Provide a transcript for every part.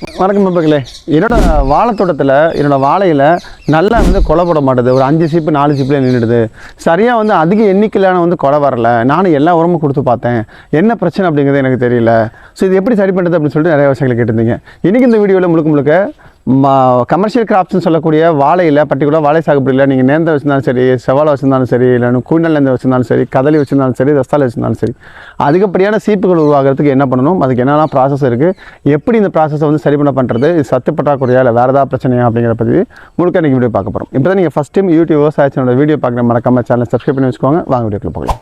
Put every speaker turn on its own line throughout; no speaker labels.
வணக்கம் நண்பர்களே. என்னோட வாழைத்தோட்டத்தில் என்னோட வாழையில் நல்லா வந்து கொலை போட மாட்டுது. ஒரு அஞ்சு சீப்பு நாலு சீப்பில் நின்றுடுது சரியாக வந்து அதிக எண்ணிக்கையிலான வந்து கொலை வரல. நானும் எல்லா உரமும் கொடுத்து பார்த்தேன். என்ன பிரச்சனை அப்படிங்கிறது எனக்கு தெரியல. ஸோ இது எப்படி சரி பண்ணுறது அப்படின்னு சொல்லிட்டு நிறைய விஷயங்கள் கேட்டிருந்தீங்க. இன்றைக்கி இந்த வீடியோவில் முழுக்க முழுக்க கமர்ஷியல் கிராப்ஸ்னு சொல்லக்கூடிய வாழையில் பர்டிகுலர் வாழை சாகுபடியில் நீங்கள் நேர்ந்த வச்சிருந்தாலும் சரி செவ்வாழை வச்சுருந்தாலும் சரி இல்லை கூண்டல் வச்சுருந்தாலும் சரி கதலி வச்சுருந்தாலும் சரி ரஸ்தாலி வச்சுருந்தாலும் சரி அதிகப்படியான சீப்புகள் உருவாகிறதுக்கு என்ன பண்ணணும்? அதுக்கு என்னெல்லாம் ப்ராசஸ் இருக்குது எப்படி இந்த ப்ராசஸை வந்து சரி பண்ண பண்ணுறது இது சத்து பற்றாக்குறையா இல்லை வேறு ஏதாவது பிரச்சனையா அப்படிங்கிற பற்றி முழுக்க நீங்கள் வீடியோ பார்க்க போகிறோம் இப்போ தான் நீங்கள் ஃபஸ்ட் டைம் யூடியூப் விவசாயத்தினோட வீடியோ பார்க்குற மறக்காம சேனல் சப்ஸ்கிரைப் பண்ணி வச்சுக்கோங்க. வாங்க வீடியோக்குள்ள போகலாம்.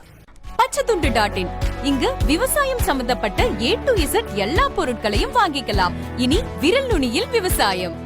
பச்சைத்துண்டு டாட் இன் இங்கு விவசாயம் சம்பந்தப்பட்ட ஏ டு இசட் எல்லா பொருட்களையும் வாங்கிக்கலாம். இனி விரல் நுனியில் விவசாயம்.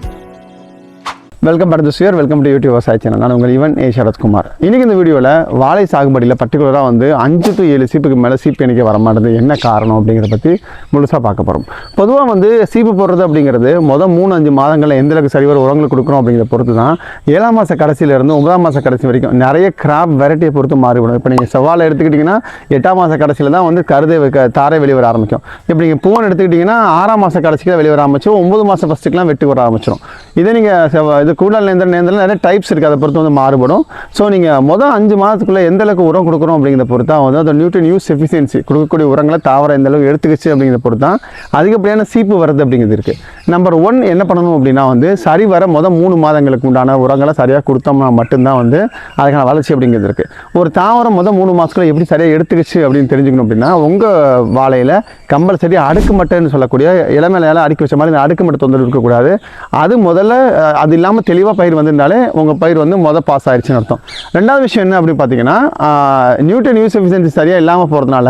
வெல்கம் பேக் டு சியர் வெல்கம் டு யூடியூப் விவசாய சேனல் நான் உங்கள் இவன் ஏ சரத்குமார் இன்றைக்கி இந்த வீடியோவில் வாழை சாகுபடியில் பர்டிகுலராக வந்து அஞ்சு டு ஏழு சீப்புக்கு மேலே சீப்பு எனக்கு வர மாட்டேது என்ன காரணம் அப்படிங்கிறத பற்றி முழுசாக பார்க்க போகிறோம் பொதுவாக வந்து சீப்பு போடுறது அப்படிங்கிறது மொதல் மூணு அஞ்சு மாதங்களில் எந்த அளவுக்கு சரிவர உரங்கள் கொடுக்குறோம் அப்படிங்கிறத பொறுத்து தான் ஏழாம் மாத கடைசியிலேருந்து ஒன்பதாம் மாத கடைசி வரைக்கும் நிறைய கிராப் வெரைட்டியை பொறுத்து மாறிவிடும். இப்போ நீங்கள் செவ்வாழை எடுத்துக்கிட்டிங்கன்னா எட்டாம் மாத கடைசியில் தான் வந்து கருதை வைக்க தாரை வெளிவர ஆரம்பிக்கும். இப்போ நீங்கள் பூவன் எடுத்துக்கிட்டிங்கன்னா ஆறாம் மாத கடைசியில் வெளியே ஆரம்பிச்சு ஆரம்பிச்சிடும் மாதம் ஃபஸ்ட்டுக்கெலாம் வெட்டி வர ஆரம்பிச்சிடும் இதே நீங்கள் இது கூடல் நேந்திரம் நேந்திரம் நிறைய டைப்ஸ் இருக்குது அதை பொறுத்து வந்து மாறுபடும். ஸோ நீங்கள் மொதல் அஞ்சு மாதத்துக்குள்ளே எந்த அளவுக்கு உரம் கொடுக்குறோம் அப்படிங்கிறத பொறுத்து தான் வந்து அந்த நியூட்ரன் யூஸ் எஃபிஷியன்சி கொடுக்கக்கூடிய உரங்களை தாவரம் எந்த அளவுக்கு எடுத்துக்கிச்சு அப்படிங்கிறத பொறுத்து தான் அதிகப்படியான சீப்பு வருது அப்படிங்கிறது இருக்குது நம்பர் ஒன் என்ன பண்ணணும் அப்படின்னா வந்து சரி வர மொதல் மூணு மாதங்களுக்கு உண்டான உரங்களை சரியாக கொடுத்தோம்னா மட்டும்தான் வந்து அதுக்கான வளர்ச்சி அப்படிங்கிறது இருக்குது ஒரு தாவரம் மொதல் மூணு மாதத்துக்குள்ள எப்படி சரியாக எடுத்துக்கிச்சு அப்படின்னு தெரிஞ்சுக்கணும் அப்படின்னா உங்கள் வாழையில் கம்பல்சரி அடுக்கு மட்டைன்னு சொல்லக்கூடிய இளமையில அடுக்கி வச்ச மாதிரி இந்த அடுக்கு மட்டை தொந்தரவு இருக்கக்கூடாது. அது முதல்ல அது இல்லாமல் தெளிவாக பயிர் வந்திருந்தாலே உங்கள் பயிர் வந்து மொதல் பாஸ் ஆயிடுச்சுன்னு அர்த்தம். ரெண்டாவது விஷயம் என்ன அப்படின்னு பார்த்தீங்கன்னா நியூட்டன் யூஸ் எஃபிஷியன்சி சரியாக இல்லாமல் போகிறதுனால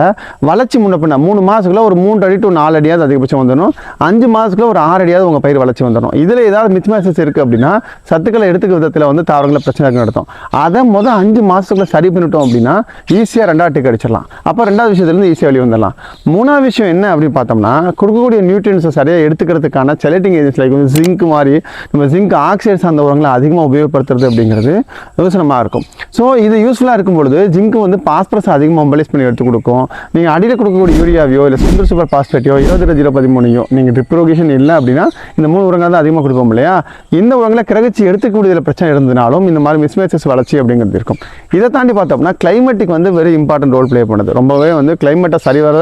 வளர்ச்சி முன்ன மூணு மாதத்துக்குள்ளே ஒரு மூன்று அடி டு நாலு அடியாவது அதிகபட்சம் வந்துடும் அஞ்சு மாதத்துக்குள்ள ஒரு ஆறு அடியாவது உங்கள் பயிர் வளர்ச்சி வந்துடும் இதில் ஏதாவது மிஸ் மேசஸ் இருக்குது அப்படின்னா சத்துக்களை எடுத்துக்க விதத்தில் வந்து தாவரங்களை பிரச்சனை இருக்குன்னு அர்த்தம் அதை மொதல் அஞ்சு மாதத்துக்குள்ளே சரி பண்ணிட்டோம் அப்படின்னா ஈஸியாக ரெண்டாவது டிக் அடிச்சிடலாம். அப்போ ரெண்டாவது விஷயத்துலேருந்து ஈஸியாக வெளியே வந்துடலாம். மூணாவது விஷயம் என்ன அப்படின்னு பார்த்தோம்னா கொடுக்கக்கூடிய நியூட்ரியன்ஸை சரியாக எடுத்துக்கிறதுக்கான செலக்டிங் ஏஜென்ட்ஸ் லைக் வந்து ஜிங்க் மாதிரி நம்ம ஜிங்க் ஆக்சைட்ஸ் அந்த உரங்களை அதிகமாக உபயோகப்படுத்துறது அப்படிங்கிறது யோசனமாக இருக்கும். ஸோ இது யூஸ்ஃபுல்லாக இருக்கும் பொழுது ஜிங்க் வந்து பாஸ்பரஸ் அதிகமாக மொபைலைஸ் பண்ணி எடுத்து கொடுக்கும். நீங்கள் அடியில் கொடுக்கக்கூடிய யூரியாவையோ இல்லை சுந்தர் சூப்பர் பாஸ்பேட்டையோ இருபது ஜீரோ பதிமூணையோ நீங்கள் ட்ரிப்ரோகேஷன் இல்லை அப்படின்னா இந்த மூணு உரங்கள் தான் அதிகமாக கொடுப்போம் இல்லையா? இந்த உரங்களை கிரகிச்சு எடுத்துக்கூடியதில் பிரச்சனை இருந்தனாலும் இந்த மாதிரி மிஸ்மேச்சஸ் வளர்ச்சி அப்படிங்கிறது இருக்கும். இதை தாண்டி பார்த்தோம்னா கிளைமேட்டுக்கு வந்து வெரி இம்பார்ட்டன்ட் ரோல் ப்ளே பண்ணுது. ரொம்பவே வந்து கிளைமேட்டை சரி வர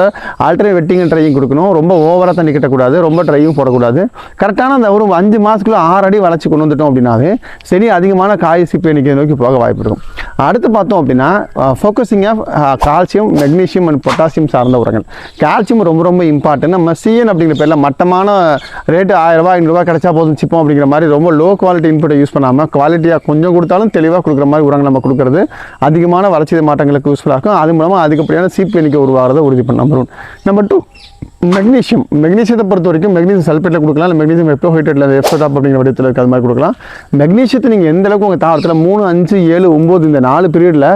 ஆல்டர்னேட் வெட்டிங் ட்ரையும் கொடுக்கணும். ரொம்ப ஓவராக தண்ணி கட்டக்கூடாது ரொம்ப ட்ரையும் போடக்கூடாது. கரெக்டான அந்த ஒரு அஞ்சு மாதத்துக்குள்ள ஆறு அடி வளர்ச்சி கொண்டு வந்துட்டோம் அப்படின்னாவே சரி அதிகமான காய் சிப்பு எண்ணிக்கை நோக்கி போக வாய்ப்பு இருக்கும். அடுத்து பார்த்தோம் அப்படின்னா focusing of calcium magnesium and potassium சார்ந்த உரங்கள். கால்சியம் ரொம்ப ரொம்ப இம்பார்ட்டன்ட் நம்ம சிஎன் அப்படிங்கிற பேரில் மட்டமான ரேட்டு ஆயிரம் ரூபாய் ஐநூறுரூவா கிடைச்சா போதும் சிப்போம் அப்படிங்கிற மாதிரி ரொம்ப லோ குவாலிட்டி இன்புட்டை யூஸ் பண்ணாமல் குவாலிட்டியாக கொஞ்சம் கொடுத்தாலும் தெளிவாக கொடுக்குற மாதிரி உரங்கள் நம்ம கொடுக்குறது அதிகமான வளர்ச்சி மாற்றங்களுக்கு யூஸ்ஃபுல்லாக இருக்கும். அது மூலமாக அதிகப்படியான சீப்பு எண்ணிக்கை உருவாகிறத உறுதி பண்ண number one number two magnesium மெக்னீஷியத்தை பொறுத்த வரைக்கும் மெக்னீசியம் சல்பேட்டில் கொடுக்கலாம் இல்லை மெக்னீசியம் எப்டோஹைட்ரேட்டில் எஃப்டோடாப் அப்படிங்கிற வடிவத்தில் இருக்க அது மாதிரி கொடுக்கலாம். மெக்னீஷியத்தை நீங்கள் எந்த அளவுக்கு உங்கள் தாவரத்தில் மூணு அஞ்சு ஏழு ஒம்பது இந்த நாலு பீரியடில்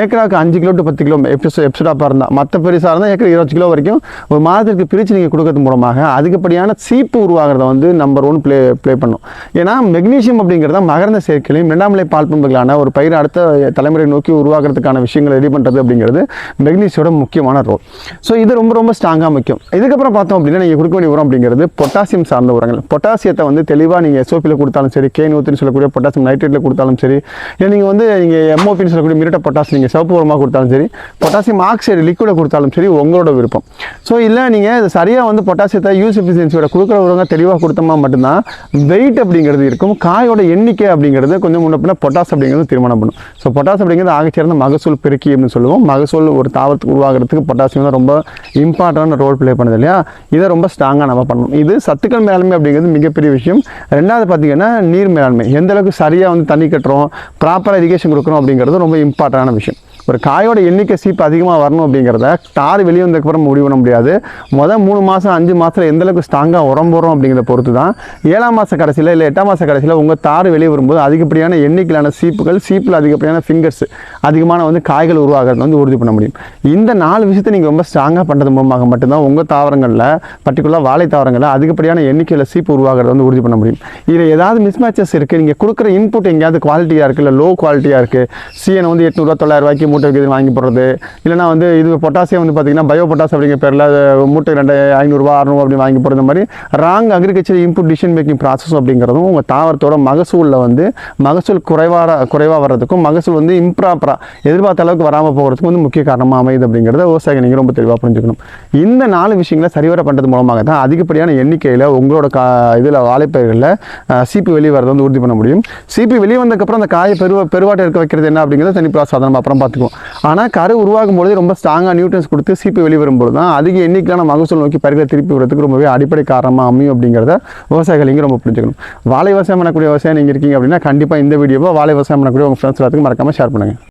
ஏக்கராக்கு அஞ்சு கிலோ டு பத்து கிலோ எப்டோ எப்சோடாப்பாக இருந்தால் மற்ற பெருசாக இருந்தால் ஏக்கர் இருபது கிலோ வரைக்கும் ஒரு மாதத்திற்கு பிரித்து நீங்கள் கொடுக்கறது மூலமாக அதிகப்படியான சீப்பு உருவாகிறத வந்து நம்பர் ஒன் ப்ளே ப்ளே பண்ணும். ஏன்னா மெக்னீஷியம் அப்படிங்கிறத மகரந்த சேர்க்கையிலையும் இரண்டாம் நிலை பால் பண்புகளான ஒரு பயிர் அடுத்த தலைமுறை நோக்கி உருவாக்குறதுக்கான விஷயங்களை ரெடி பண்ணுறது அப்படிங்கிறது மெக்னீஷியோட முக்கியமான ரோல் ஸோ இது ரொம்ப ரொம்ப ஸ்ட்ராங்காக முக்கியம். இதுக்கப்புறம் பார்த்தோம் அப்படின்னா நீங்கள் கொடுக்க வேண்டிய உரம் அப்படிங்கிறது பொட்டாசியம் சார்ந்த உரங்கள். பொட்டாசியத்தை வந்து தெளிவாக நீங்கள் எஸ்ஓபியில் கொடுத்தாலும் சரி கே நூத்துன்னு சொல்லக்கூடிய பொட்டாசியம் நைட்ரேட்டில் கொடுத்தாலும் சரி இல்லை நீங்கள் வந்து நீங்கள் எம்ஓபின்னு சொல்லக்கூடிய மிரட்ட பொட்டாசியம் நீங்கள் சிவப்பு உரமாக கொடுத்தாலும் சரி பொட்டாசியம் ஆக்சைடு லிக்விடை கொடுத்தாலும் சரி உங்களோட விருப்பம். ஸோ இல்லை நீங்கள் சரியாக வந்து பொட்டாசியத்தை யூஸ் எஃபிஷியன்சியோட கொடுக்குற உரங்க தெளிவாக கொடுத்தோமா மட்டும்தான் வெயிட் அப்படிங்கிறது இருக்கும் காயோட எண்ணிக்கை அப்படிங்கிறது கொஞ்சம் முன்ன பொட்டாஸ் அப்படிங்கிறது தீர்மானம் பண்ணும். ஸோ பொட்டாஸ் அப்படிங்கிறது ஆகச்சிறந்த மகசூல் பெருக்கி அப்படின்னு சொல்லுவோம். மகசூல் ஒரு தாவரத்துக்கு உருவாகிறதுக்கு பொட்டாசியம் தான் ரொம்ப இம்பார்ட்டன்டான ரோல் ப்ளே பண்ணுது இல்லையா? இதை ரொம்ப ஸ்ட்ராங்காக நம்ம பண்ணணும். இது சத்துக்கள் மேலாண்மை அப்படிங்கிறது மிகப்பெரிய விஷயம். ரெண்டாவது பார்த்தீங்கன்னா நீர் மேலாண்மை. எந்த அளவுக்கு சரியாக வந்து தண்ணி கட்டுறோம் ப்ராப்பராக இரிகேஷன் கொடுக்குறோம் அப்படிங்கிறது ரொம்ப இம்பார்ட்டண்டான விஷயம். ஒரு காயோட எண்ணிக்கை சீப்பு அதிகமாக வரணும் அப்படிங்கிறத தார் வெளியே வந்ததுக்கப்புறம் முடிவு பண்ண முடியாது. மொதல் மூணு மாதம் அஞ்சு மாதத்தில் எந்தளவுக்கு ஸ்ட்ராங்காக உரம் போகிறோம் அப்படிங்கிறத பொறுத்து தான் ஏழாம் மாத கடைசியில் இல்லை எட்டாம் மாத கடைசியில் உங்கள் தார் வெளியே வரும்போது அதிகப்படியான எண்ணிக்கையிலான சீப்புகள் சீப்பில் அதிகப்படியான ஃபிங்கர்ஸ் அதிகமான வந்து காய்கள் உருவாகிறது வந்து உறுதி பண்ண முடியும். இந்த நாலு விஷயத்தை நீங்கள் ரொம்ப ஸ்ட்ராங்காக பண்ணுறது மூலமாக மட்டும்தான் உங்கள் தாவரங்களில் பர்டிகுலராக வாழை தாவரங்களில் அதிகப்படியான எண்ணிக்கையில் சீப்பு உருவாகிறது வந்து உறுதி பண்ண முடியும். இதில் ஏதாவது மிஸ்மேச்சஸ் இருக்குது நீங்கள் கொடுக்குற இன்புட் எங்கேயாவது குவாலிட்டியாக இருக்குது இல்லை லோ குவாலிட்டியாக இருக்குது சிஎன் வந்து எட்நூறுவா தொள்ளாயிரம் ரூபாய்க்கு மூட்டை விற்கிறது வாங்கி போடுறது இல்லைனா வந்து இது பொட்டாசியம் வந்து பார்த்திங்கன்னா பயோ பொட்டாஸ் அப்படிங்கிற பேரில் மூட்டை ரெண்டு ஐநூறுரூவா அறநூறுவா அப்படி வாங்கி போடுறது மாதிரி wrong agriculture input decision making process அப்படிங்கிறதும் உங்கள் தாவரத்தோட மகசூலில் வந்து மகசூல் குறைவாக குறைவாக வர்றதுக்கும் மகசூல் வந்து இம்ப்ராப்பராக எதிர்பார்த்த அளவுக்கு வராமல் போகிறதுக்கும் வந்து முக்கிய காரணமாக அமையுது அப்படிங்கிறத விவசாயிகள் நீங்கள் ரொம்ப தெளிவாக புரிஞ்சுக்கணும். இந்த நாலு விஷயங்களை சரிவர பண்ணுறது மூலமாக தான் அதிகப்படியான எண்ணிக்கையில் உங்களோட கா இதில் வாழைப்பயிர்களில் சிபி வெளியே வரதை வந்து உறுதி பண்ண முடியும். சிபி வெளியே வந்ததுக்கப்புறம் அந்த காயை பெரு பெருவாட்டை இருக்க வைக்கிறது என்ன அப்படிங்கிறத தனி ப்ராசஸ் நம்ம அப்புறம் பார்த்துக்குவோம். ஆனால் கரு உருவாகும் பொழுது ரொம்ப ஸ்ட்ராங்காக நியூட்ரன்ஸ் கொடுத்து சிபி வெளிவரும் வரும்போது தான் அதிக எண்ணிக்கையிலான மகசூல் நோக்கி பயிர்களை திருப்பி விடுறதுக்கு ரொம்பவே அடிப்படை காரணமாக அமையும் அப்படிங்கிறத விவசாயிகள் இங்கே ரொம்ப புரிஞ்சுக்கணும். வாழை விவசாயம் பண்ணக்கூடிய விவசாயம் நீங்கள் இருக்கீங்க அப்படின்னா கண்டிப்பாக இந்த வீடியோவை வாழை விவசாயம் பண்ணக்கூடிய உங்கள் ஃப்ரெண்ட்ஸ் எல்லாத்துக்கும் மறக்காமல் ஷேர் பண்ணுங்கள்